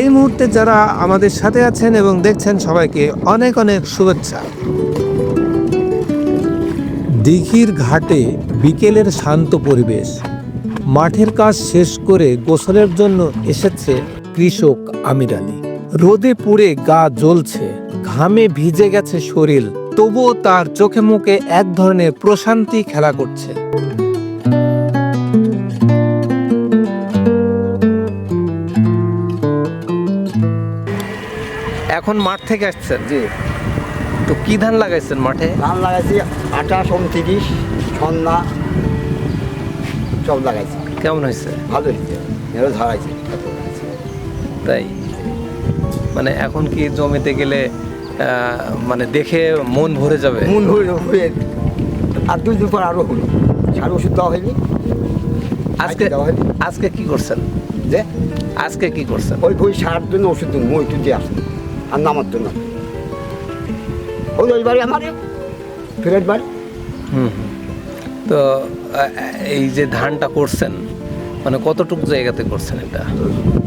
এই মুহূর্তে যারা আমাদের সাথে আছেন এবং দেখছেন, সবাইকে অনেক অনেক শুভেচ্ছা। দিঘির ঘাটে বিকেলের শান্ত পরিবেশ। মাঠের কাজ শেষ করে গোসলের জন্য এসেছে কৃষক আমির আলী। রোদে পুড়ে গা জ্বলছে, ঘামে ভিজে গেছে শরীর, তবুও তার চোখে মুখে এক ধরনের প্রশান্তি খেলা করছে। এখন মাঠ থেকে আসছেন? জি। তো কি ধান লাগাইছেন মাঠে? ধান লাগাইছি আঠাশ উনত্রিশ ছন্না সব লাগাইছি। কেমন হয়েছে? ভালো হয়েছে। এরও ধরাইছে তাই? মানে এখন কি জমিতে গেলে মানে দেখে মন ভরে যাবে? মন ভরে আর দুই দিন পর আরও হলো। সার ওষুধ দেওয়া হয়নি। আজকে আজকে কি করছেন? যে? আজকে কি করছেন? ওই বই সার জন্য ওষুধ দিন মই তুলতে আসেন আর নামার জন্য ওই ওই বাড়ি আমার। ফেরত বাড়ি হুম। তো এই যে ধানটা করছেন মানে কতটুকু জায়গাতে করছেন এটা?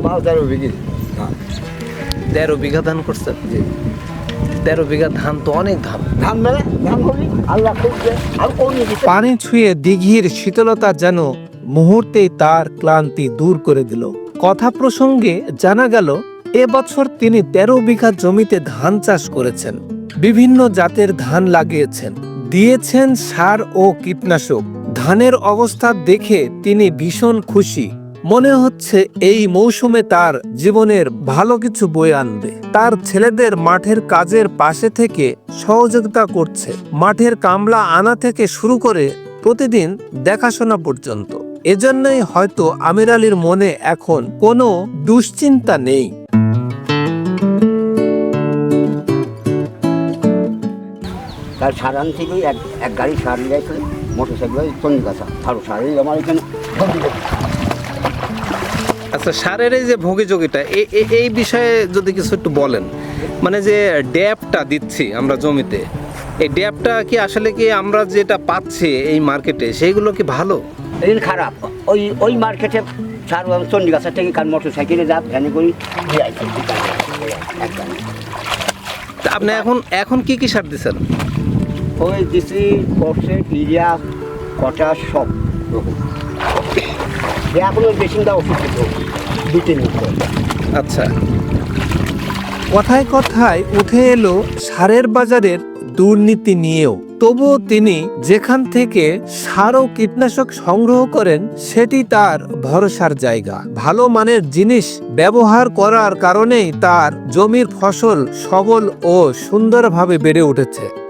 বারো তেরো বিঘি। ধান তেরো বিঘা ধান করছেন? জি। তেরো বিঘা ধান তো অনেক ধান। ধান মেলে ধান হবি আল্লাহ পানি ছুঁয়ে দিঘির শীতলতা যেন মুহূর্তেই তার ক্লান্তি দূর করে দিল। কথা প্রসঙ্গে জানা গেল এবছর তিনি তেরো বিঘা জমিতে ধান চাষ করেছেন। বিভিন্ন জাতের ধান লাগিয়েছেন। দিয়েছেন সার ও কীটনাশক। ধানের অবস্থা দেখে তিনি ভীষণ খুশি। মনে হচ্ছে এই মৌসুমে তার জীবনের ভালো কিছু বয়ে আনবে। তার ছেলেদের মাঠের কাজের পাশে থেকে সহযোগিতা করছে। মাঠের কামলা আনা থেকে শুরু করে প্রতিদিন দেখাশোনা পর্যন্ত। এজন্যই হয়তো আমির আলীর মনে এখন কোনো দুশ্চিন্তা নেই। তার সারান থেকেই এক এক গাড়ি সার নিয়ে আসলে মোটর সাইকেল ভালো সার এই আমার এখানে আচ্ছা সারের এই যে এ- এই বিষয়ে যদি কিছু একটু বলেন। মানে যে ড্যাপটা দিচ্ছি আমরা জমিতে এই ড্যাপটা কি আসলে কি আমরা যেটা পাচ্ছি এই মার্কেটে সেইগুলো কি ভালো? এই খারাপ। ওই ওই মার্কেটে সার চন্ডিকাছা থেকে কার মোটর সাইকেলে যা ভ্যানে করি আপনি এখন এখন কি কি সার দিচ্ছেন ওই দিছি বর্ষে পিরিয়া কটা সব এখন ওই তিন আচ্ছা। কথায় কথায় উঠে এলো সারের বাজারের দুর্নীতি নিয়েও। তবুও তিনি যেখান থেকে সার ও কীটনাশক সংগ্রহ করেন, সেটি তার ভরসার জায়গা। ভালো মানের জিনিস ব্যবহার করার কারণেই তার জমির ফসল সবল ও সুন্দরভাবে বেড়ে উঠেছে।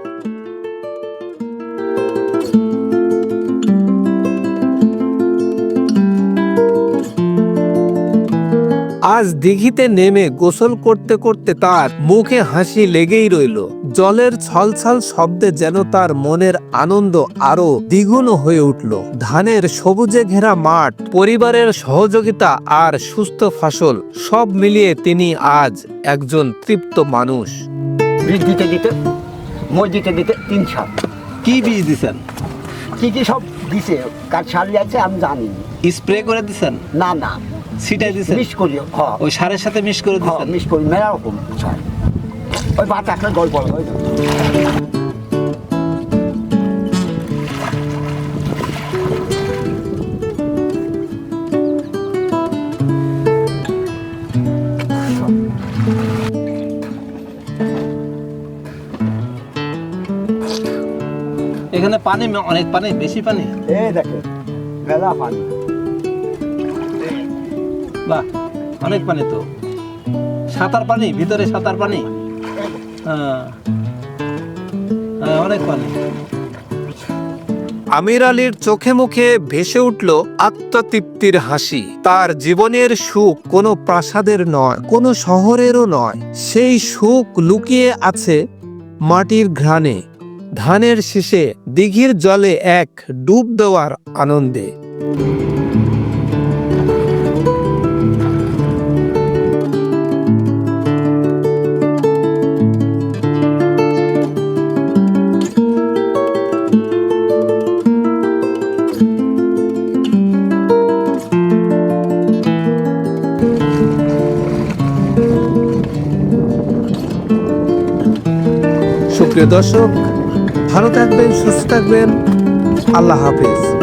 আজ দিঘিতে নেমে গোসল করতে করতে তার মুখে হাসি লেগেই রইল। জলের ছলছল শব্দে যেন তার মনের আনন্দ আরও দ্বিগুণ হয়ে উঠল। ধানের সবুজে ঘেরা মাঠ পরিবারের সহযোগিতা আর সুস্থ ফসল সব মিলিয়ে তিনি আজ একজন তৃপ্ত মানুষ। বীজ দিতে দিতে মই দিতে দিতে তিন সার কি বীজ দিছেন? কি কি সব দিছে? কার সার আছে আমি জানি। স্প্রে করে দিছেন? না না। ছিটাই মিস করি হ্যাঁ ওই সারের সাথে মিশ করে হ্যাঁ মিস করি মেলা রকম সার ওই বাতা একটা গল্প হয় এখানে পানি অনেক পানি বেশি পানি? এই দেখে মেলা পানি। বাহ অনেক পানি তো। সাঁতার পানি ভিতরে সাঁতার পানি? হ্যাঁ। হ্যাঁ, অনেক পানি। আমির আলীর চোখে মুখে ভেসে উঠল আত্মতৃপ্তির হাসি। তার জীবনের সুখ কোনো প্রাসাদের নয় কোনো শহরেরও নয়। সেই সুখ লুকিয়ে আছে মাটির ঘ্রাণে। ধানের শেষে দিঘির জলে এক ডুব দেওয়ার আনন্দে। প্রিয় দর্শক ভালো থাকবেন সুস্থ থাকবেন। আল্লাহ হাফেজ।